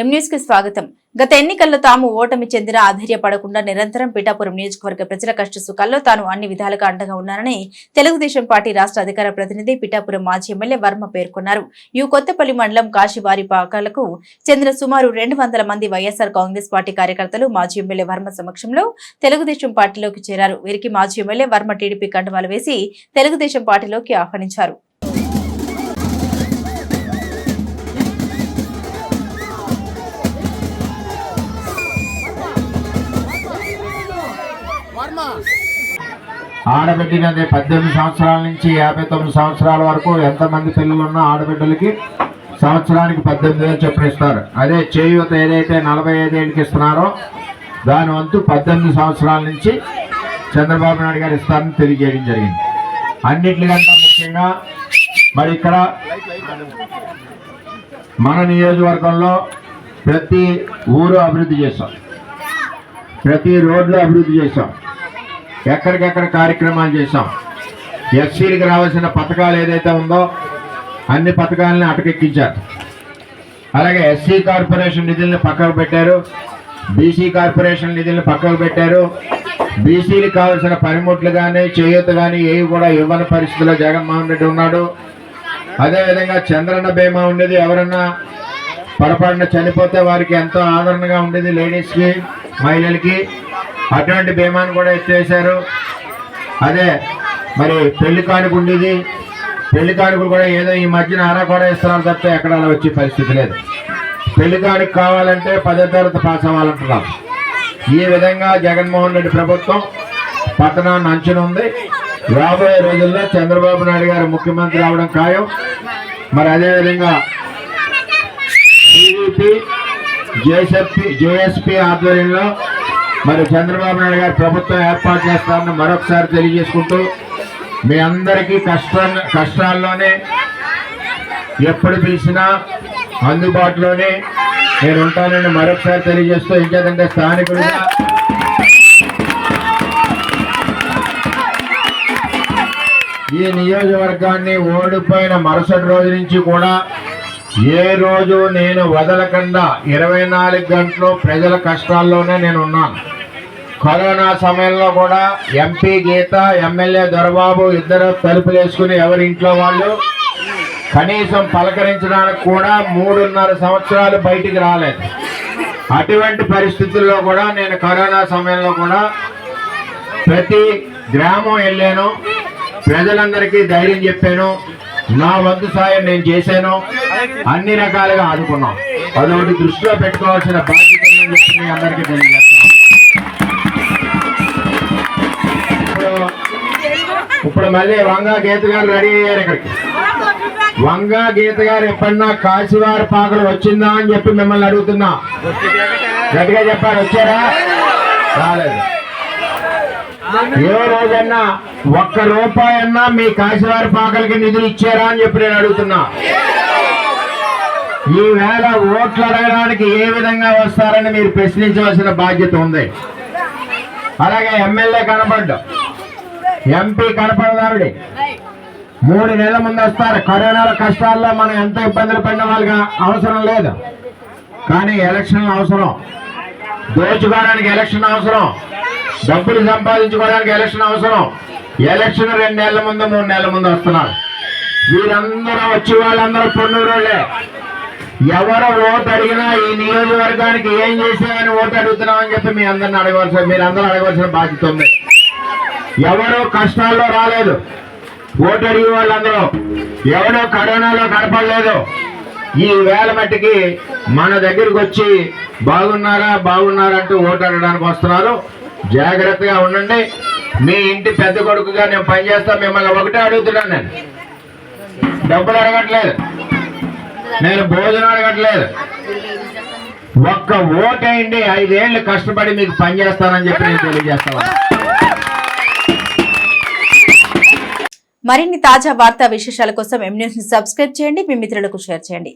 ఎం కి స్వాగతం. గత ఎన్నికల్లో తాము ఓటమి చెందిన ఆధైర్యపడకుండా నిరంతరం పిఠాపురం నియోజకవర్గ ప్రజల కష్ట సుఖాల్లో తాను అన్ని విధాలుగా అండగా ఉన్నానని తెలుగుదేశం పార్టీ రాష్ట్ర అధికార ప్రతినిధి పిఠాపురం మాజీ ఎమ్మెల్యే వర్మ పేర్కొన్నారు. యు కొత్తపల్లి మండలం కాశీవారి పాకాలకు చెందిన సుమారు రెండు వందల మంది వైఎస్ఆర్ కాంగ్రెస్ పార్టీ కార్యకర్తలు మాజీ ఎమ్మెల్యే వర్మ సమక్షంలో తెలుగుదేశం పార్టీలోకి చేరారు. వీరికి మాజీ ఎమ్మెల్యే వర్మ టీడీపీ కండువాలు వేసి తెలుగుదేశం పార్టీలోకి ఆహ్వానించారు. ఆడబిడ్డనది పద్దెనిమిది సంవత్సరాల నుంచి యాభై తొమ్మిది సంవత్సరాల వరకు ఎంతమంది పిల్లలు ఉన్నా ఆడబిడ్డలకి సంవత్సరానికి పద్దెనిమిది వేలు చొప్పున ఇస్తారు. అదే చేయూత ఏదైతే నలభై ఐదేళ్ళకి ఇస్తున్నారో దాని వంతు పద్దెనిమిది సంవత్సరాల నుంచి చంద్రబాబు నాయుడు గారు ఇస్తారని తెలియజేయడం జరిగింది. అన్నిటికంటే ముఖ్యంగా మరి ఇక్కడ మన నియోజకవర్గంలో ప్రతి ఊరు అభివృద్ధి చేశాం. ప్రతి రోడ్లు అభివృద్ధి చేశాం. ఎక్కడికెక్కడ కార్యక్రమాలు చేశాం. ఎస్సీలకు రావాల్సిన పథకాలు ఏదైతే ఉందో అన్ని పథకాలని అటకెక్కించారు. అలాగే ఎస్సీ కార్పొరేషన్ నిధుల్ని పక్కకు పెట్టారు. బీసీ కార్పొరేషన్ నిధుల్ని పక్కకు పెట్టారు. బీసీలకు కావాల్సిన పనిముట్లు కానీ చేయూత కానీ ఏవి కూడా ఇవ్వని పరిస్థితిలో జగన్మోహన్ రెడ్డి ఉన్నాడు. అదేవిధంగా చంద్రన్న బీమా ఉండేది ఎవరన్నా పొరపాటున చనిపోతే వారికి ఎంతో ఆదరణగా ఉండేది లేడీస్కి మహిళలకి. అటువంటి బీమాను కూడా ఎత్తేసారు అదే మరి పెళ్ళి కానుక ఉండేది. పెళ్ళి కానుకలు కూడా ఏదో ఈ మధ్యన ఆరా కూడా ఇస్తున్నారు తప్పితే ఎక్కడ అలా వచ్చే పరిస్థితి లేదు. పెళ్ళి కానుక కావాలంటే పదో తరగతి పాస్ అవ్వాలంటున్నాం. ఈ విధంగా జగన్మోహన్ రెడ్డి ప్రభుత్వం పట్టణాన్ని అంచన ఉంది. రాబోయే రోజుల్లో చంద్రబాబు నాయుడు గారు ముఖ్యమంత్రి అవడం ఖాయం. మరి అదేవిధంగా టీడీపీ జేఎస్పీ జేఎస్పీ ఆధ్వర్యంలో మరి చంద్రబాబు నాయుడు గారు ప్రభుత్వం ఏర్పాటు చేస్తామని మరొకసారి తెలియజేసుకుంటూ మీ అందరికీ కష్ట కష్టాల్లోనే ఎప్పుడు పిలిచినా అందుబాటులోనే నేను ఉంటానని మరొకసారి తెలియజేస్తూ ఇంకేదంటే స్థానికుడిగా ఈ నియోజకవర్గాన్ని ఓడిపోయిన మరుసటి రోజు నుంచి కూడా ఏ రోజు నేను వదలకుండా ఇరవై నాలుగు గంటలు ప్రజల కష్టాల్లోనే నేను ఉన్నాను కరోనా సమయంలో కూడా ఎంపీ గీత ఎమ్మెల్యే దొరబాబు ఇద్దరు తలుపులు వేసుకుని ఎవరి ఇంట్లో వాళ్ళు కనీసం పలకరించడానికి కూడా మూడున్నర సంవత్సరాలు బయటికి రాలేదు. అటువంటి పరిస్థితుల్లో కూడా నేను కరోనా సమయంలో కూడా ప్రతి గ్రామం వెళ్ళాను. ప్రజలందరికీ ధైర్యం చెప్పాను. నా వంతు సాయం నేను చేశాను. అన్ని రకాలుగా ఆదుకున్నాం. అదొకటి దృష్టిలో పెట్టుకోవాల్సిన బాధ్యత ఉందని చెప్పి మీ అందరికీ తెలియజేస్తాను ఇప్పుడు- ఇప్పుడు మళ్ళీ వంగా గీత గారు రెడీ అయ్యారు ఇక్కడికి. వంగా గీత గారు ఎప్పుడన్నా కాశీవారి పాకలు వచ్చిందా అని చెప్పి మిమ్మల్ని అడుగుతున్నా. గట్టిగా చెప్పారు వచ్చారా? రాలేదు. ఏ రోజన్నా ఒక్క రూపాయి అన్నా మీ కాశీవారి పాకలకి నిధులు ఇచ్చారా అని చెప్పి నేను అడుగుతున్నా. ఈ వేళ ఓట్లు అడగడానికి ఏ విధంగా వస్తారని మీరు ప్రశ్నించవలసిన బాధ్యత ఉంది. అలాగే ఎమ్మెల్యే కనపడ్డు. ఎంపీ కనపడదావిడి మూడు నెలల ముందు వస్తారు. కరోనా కష్టాల్లో మనం ఎంత ఇబ్బందులు పడిన వాళ్ళకి అవసరం లేదు. కానీ ఎలక్షన్ అవసరం. దోచుకోవడానికి ఎలక్షన్ అవసరం. డబ్బులు సంపాదించుకోవడానికి ఎలక్షన్ అవసరం. ఎలక్షన్ రెండు నెలల ముందు మూడు నెలల ముందు వస్తున్నారు. వీరందరూ వచ్చి వాళ్ళందరూ పొన్నూరులే ఎవరు ఓటు అడిగినా ఈ నియోజకవర్గానికి ఏం చేసామని ఓటు అడుగుతున్నామని చెప్పి మీ అందరిని అడగవలసిన మీరు అందరూ అడగవలసిన బాధ్యత ఉంది. ఎవరు కష్టాల్లో రాలేదు. ఓటు అడిగే వాళ్ళందరూ ఎవరో కరోనాలో కనపడలేదు. ఈ వేల మట్టికి మన దగ్గరకు వచ్చి బాగున్నారా బాగున్నారా అంటూ ఓటు అడగడానికి వస్తున్నారు. జాగ్రత్తగా ఉండండి. మీ ఇంటి పెద్ద కొడుకుగా నేను పనిచేస్తా మిమ్మల్ని ఒకటే అడుగుతున్నాను నేను. డబ్బులు అడగట్లేదు. నేను భోజనం అడగట్లేదు. ఒక్క ఓటేయండి ఐదేళ్ళు కష్టపడి మీకు పనిచేస్తానని చెప్పి నేను తెలియజేస్తాను మరిన్ని తాజా వార్తా విశేషాల కోసం ఎం న్యూస్ని సబ్స్క్రైబ్ చేయండి. మీ మిత్రులకు షేర్ చేయండి.